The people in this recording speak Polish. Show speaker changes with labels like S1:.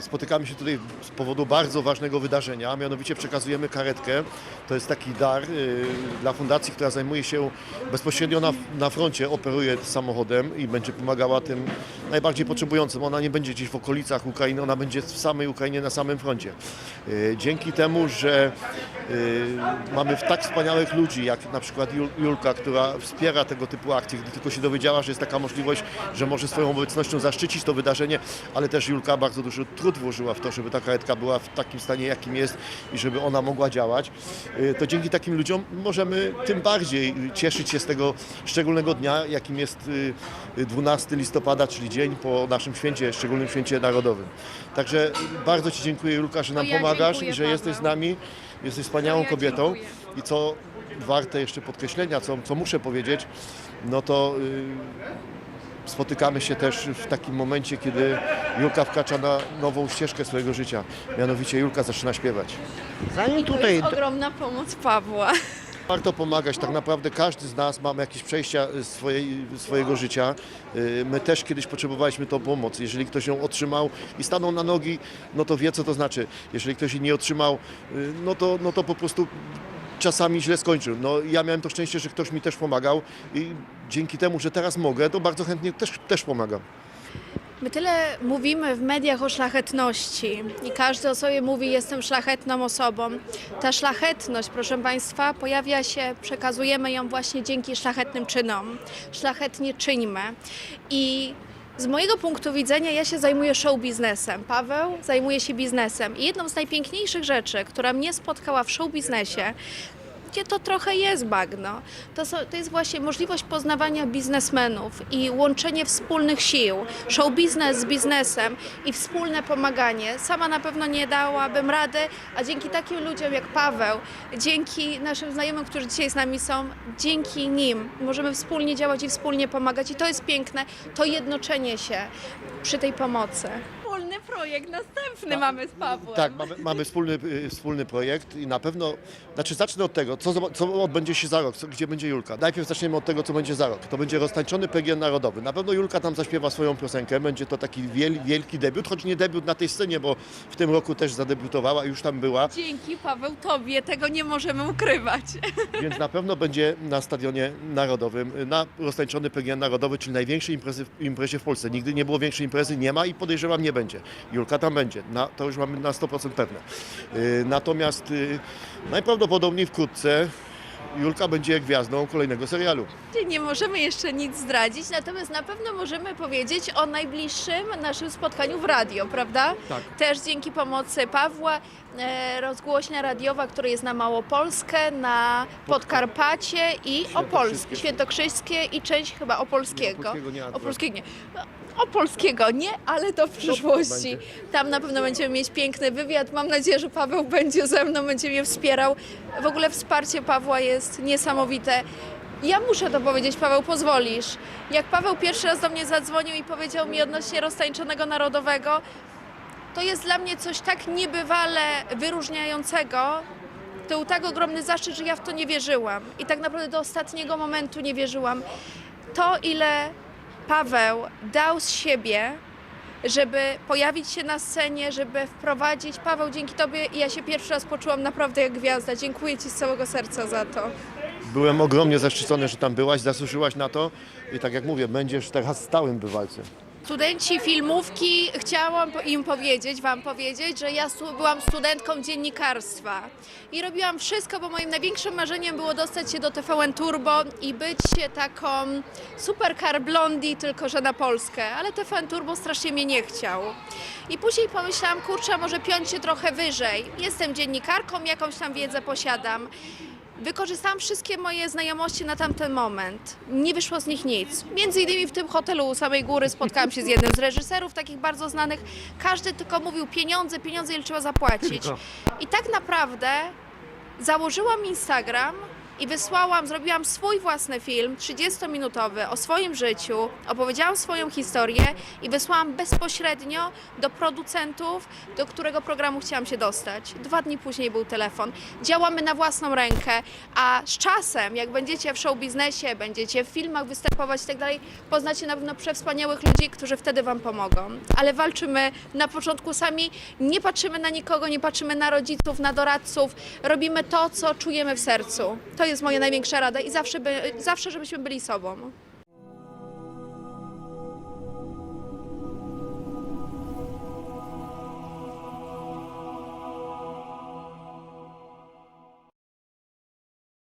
S1: spotykamy się tutaj z powodu bardzo ważnego wydarzenia, mianowicie przekazujemy karetkę. To jest taki dar y, dla fundacji, która zajmuje się bezpośrednio na, na froncie, operuje samochodem i będzie pomagała tym najbardziej potrzebującym. Ona nie będzie gdzieś w okolicach Ukrainy, ona będzie w samej Ukrainie, na samym froncie. Y, Dzięki temu, że y, mamy tak wspaniałych ludzi, jak na przykład Jul- Julka, która wspiera tego typu akcje, gdy tylko się dowiedziała, że jest taka możliwość, że może swoją obecnością zaszczycić to wydarzenie, ale też Julka bardzo dużo trud włożyła w to, żeby ta karetka była w takim stanie, jakim jest i żeby ona mogła działać, y, to dzięki takim ludziom możemy tym bardziej cieszyć się z tego szczególnego dnia, jakim jest y, 12 listopada, czyli dzień po naszym święcie, szczególnym święcie narodowym. Także bardzo Ci dziękuję Julka, że nam
S2: ja
S1: pomagasz i że jesteś z nami, jesteś wspaniałą kobietą. i co warte jeszcze podkreślenia, co, co muszę powiedzieć, no to y, spotykamy się też w takim momencie, kiedy Julka wkracza na nową ścieżkę swojego życia. Mianowicie Julka zaczyna śpiewać.
S3: Zanim
S2: To
S3: tutaj
S2: jest ogromna pomoc Pawła.
S1: Warto pomagać, tak naprawdę każdy z nas mamy jakieś przejścia swojej, swojego życia. Y, My też kiedyś potrzebowaliśmy tą pomoc. Jeżeli ktoś ją otrzymał i stanął na nogi, no to wie co to znaczy. Jeżeli ktoś jej nie otrzymał, y, no to, no to po prostu czasami źle skończył. No, ja miałem to szczęście, że ktoś mi też pomagał i dzięki temu, że teraz mogę, to bardzo chętnie też, też pomagam.
S2: My tyle mówimy w mediach o szlachetności i każdy o sobie mówi, jestem szlachetną osobą. Ta szlachetność, proszę Państwa, pojawia się, przekazujemy ją właśnie dzięki szlachetnym czynom. Szlachetnie czyńmy. I z mojego punktu widzenia ja się zajmuję show biznesem. Paweł zajmuje się biznesem. I jedną z najpiękniejszych rzeczy, która mnie spotkała w show biznesie, gdzie to trochę jest bagno. To, to jest właśnie możliwość poznawania biznesmenów i łączenie wspólnych sił, show biznes z biznesem i wspólne pomaganie. Sama na pewno nie dałabym rady, a dzięki takim ludziom jak Paweł, dzięki naszym znajomym, którzy dzisiaj z nami są, dzięki nim możemy wspólnie działać i wspólnie pomagać i to jest piękne, to jednoczenie się przy tej pomocy. Projekt następny mamy z Pawłem.
S1: Tak, mamy, mamy wspólny, y, wspólny projekt i na pewno, znaczy zacznę od tego, co, zob- co odbędzie się za rok, co, gdzie będzie Julka. Najpierw zaczniemy od tego, co będzie za rok. To będzie roztańczony PGN Narodowy. Na pewno Julka tam zaśpiewa swoją piosenkę, będzie to taki wiel, wielki debiut, choć nie debiut na tej scenie, bo w tym roku też zadebiutowała i już tam była,
S2: Dzięki Paweł Tobie, tego nie możemy ukrywać.
S1: więc na pewno będzie na Stadionie Narodowym, y, na roztańczony PGN Narodowy, czyli największej imprezy, imprezie w Polsce. Nigdy nie było większej imprezy, nie ma i podejrzewam nie będzie. Julka tam będzie, na, to już mamy na 100% pewne. Y, Natomiast y, najprawdopodobniej wkrótce Julka będzie gwiazdą kolejnego serialu.
S2: Nie możemy jeszcze nic zdradzić, natomiast na pewno możemy powiedzieć o najbliższym naszym spotkaniu w radio, prawda?
S1: Tak.
S2: Też dzięki pomocy Pawła, e, rozgłośnia radiowa, która jest na Małopolskę, na Podkarpacie i Opolskie, Świętokrzyskie i część chyba Opolskiego.
S1: Opolskiego nie,
S2: Opolskiego nie. No, Opolskiego nie, ale do przyszłości. Tam na pewno będziemy mieć piękny wywiad. Mam nadzieję, że Paweł będzie ze mną, będzie mnie wspierał. W ogóle wsparcie Pawła jest niesamowite. Ja muszę to powiedzieć, Paweł, pozwolisz. Jak Paweł pierwszy raz do mnie zadzwonił i powiedział mi odnośnie roztańczonego narodowego, to jest dla mnie coś tak niebywale wyróżniającego. To był tak ogromny zaszczyt, że ja w to nie wierzyłam. I tak naprawdę do ostatniego momentu nie wierzyłam. To, ile Paweł dał z siebie, żeby pojawić się na scenie, żeby wprowadzić. Paweł, dzięki Tobie ja się pierwszy raz poczułam naprawdę jak gwiazda. Dziękuję Ci z całego serca za to.
S1: Byłem ogromnie zaszczycony, że tam byłaś, zasłużyłaś na to i tak jak mówię, będziesz teraz stałym bywalcem.
S2: Studenci filmówki, chciałam im powiedzieć, Wam powiedzieć, że ja byłam studentką dziennikarstwa i robiłam wszystko, bo moim największym marzeniem było dostać się do TVN Turbo i być taką supercar blondi, tylko że na Polskę, ale TVN Turbo strasznie mnie nie chciał. I później pomyślałam, kurczę, może piąć się trochę wyżej. Jestem dziennikarką, jakąś tam wiedzę posiadam. Wykorzystałam wszystkie moje znajomości na tamten moment. Nie wyszło z nich nic. Między innymi w tym hotelu u samej góry spotkałam się z jednym z reżyserów takich bardzo znanych. Każdy tylko mówił pieniądze, pieniądze, ile trzeba zapłacić.
S1: Tylko.
S2: I tak naprawdę założyłam Instagram i wysłałam, zrobiłam swój własny film 30-minutowy o swoim życiu, opowiedziałam swoją historię i wysłałam bezpośrednio do producentów, do którego programu chciałam się dostać. Dwa dni później był telefon. Działamy na własną rękę, a z czasem, jak będziecie w show biznesie, będziecie w filmach występować i tak dalej, poznacie na pewno przewspaniałych ludzi, którzy wtedy Wam pomogą. Ale walczymy na początku sami, nie patrzymy na nikogo, nie patrzymy na rodziców, na doradców, robimy to, co czujemy w sercu. To jest moja największa rada i zawsze, by, zawsze żebyśmy byli sobą.